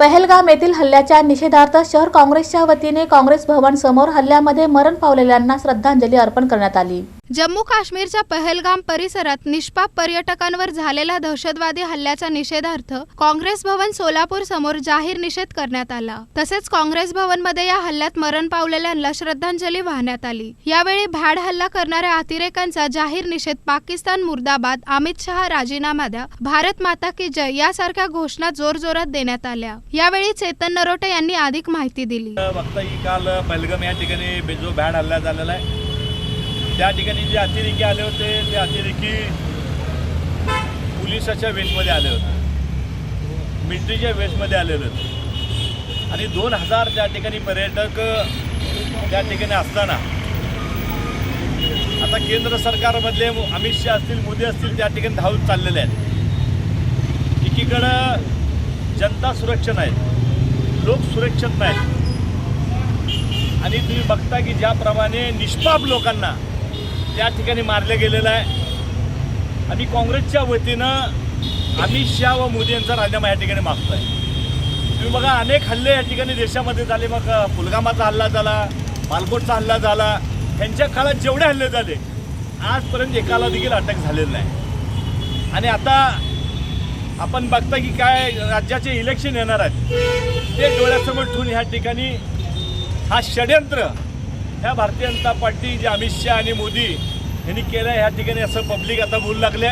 पहलगाम येथील हल्ल्याच्या निषेधार्थ शहर काँग्रेसच्या वतीने काँग्रेस भवन समोर हल्ल्यामध्ये मरण पावलेल्यांना श्रद्धांजली अर्पण करण्यात आली. जम्मू काश्मीरच्या पहलगाम परिसरात निष्पाप पर्यटकांवर झालेल्या दहशतवादी हल्ल्याच्या निषेधार्थ काँग्रेस भवन सोलापूर समोर जाहीर निषेध करण्यात आला. तसेच काँग्रेस भवनमध्ये या हल्ल्यात मरण पावलेल्यांना श्रद्धांजली वाहण्यात आली. यावेळी भाड हल्ला करणाऱ्या अतिरेकांचा जाहीर निषेध पाकिस्तान मुर्दाबाद अमित शहा राजीनामा द्या भारत माता की जय यासारख्या घोषणा जोरजोरात देण्यात आल्या. यावेळी चेतन नरोटे यांनी अधिक माहिती दिली. काल पहलगाम या ठिकाणी जो हल्ला झालेला आहे त्या ठिकाणी जे अतिरेकी आले होते ते अतिरेकी पोलिसाच्या वेशमध्ये आले होते. मिलिटरीच्या वेशमध्ये आलेले होते. आणि दोन हजार त्या ठिकाणी पर्यटक त्या ठिकाणी असताना आता केंद्र सरकारमधले अमित शहा असतील मोदी असतील त्या ठिकाणी धावत चाललेले आहेत. एकीकडं जनता सुरक्षित नाहीत लोक सुरक्षित नाहीत. आणि तुम्ही बघता की ज्याप्रमाणे निष्पाप लोकांना त्या ठिकाणी मारलं गेलेलं आहे. आणि काँग्रेसच्या वतीनं अमित शहा व मोदी यांचा राजीनामा या ठिकाणी मागतो आहे तुम्ही बघा अनेक हल्ले या ठिकाणी देशामध्ये झाले. मग पुलगामाचा हल्ला झाला मालकोटचा हल्ला झाला. ह्यांच्या काळात जेवढे हल्ले झाले आजपर्यंत एकाला देखील अटक झालेलं नाही. आणि आता आपण बघता की काय राज्याचे इलेक्शन येणार आहेत. ते डोळ्यासमोर ठेवून ह्या ठिकाणी हा षडयंत्र ह्या भारतीय जनता पार्टी जे अमित शहा आणि मोदी यांनी केलं ह्या ठिकाणी असं पब्लिक आता बोलू लागले.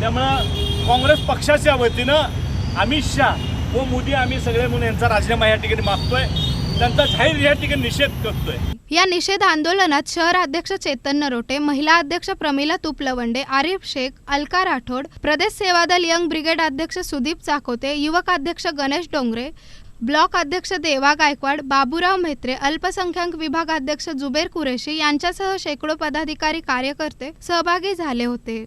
त्यामुळं काँग्रेस पक्षाच्या वतीनं अमित शहा व मोदी आम्ही सगळे म्हणून यांचा राजीनामा या ठिकाणी मागतोय. त्यांचा जाहीर या ठिकाणी निषेध करतोय. या निषेध आंदोलनात शहर अध्यक्ष चेतन नरोटे महिला अध्यक्ष प्रमिला तुपलवंडे आरिफ शेख अलका राठोड प्रदेश सेवादल यंग ब्रिगेड अध्यक्ष सुदीप चाकोते युवक अध्यक्ष गणेश डोंगरे ब्लॉक अध्यक्ष देवा गायकवाड बाबूराव म्हेत्रे अल्पसंख्याक विभागाध्यक्ष जुबेर कुरेशी यांच्यासह शेकडो पदाधिकारी कार्यकर्ते सहभागी झाले होते.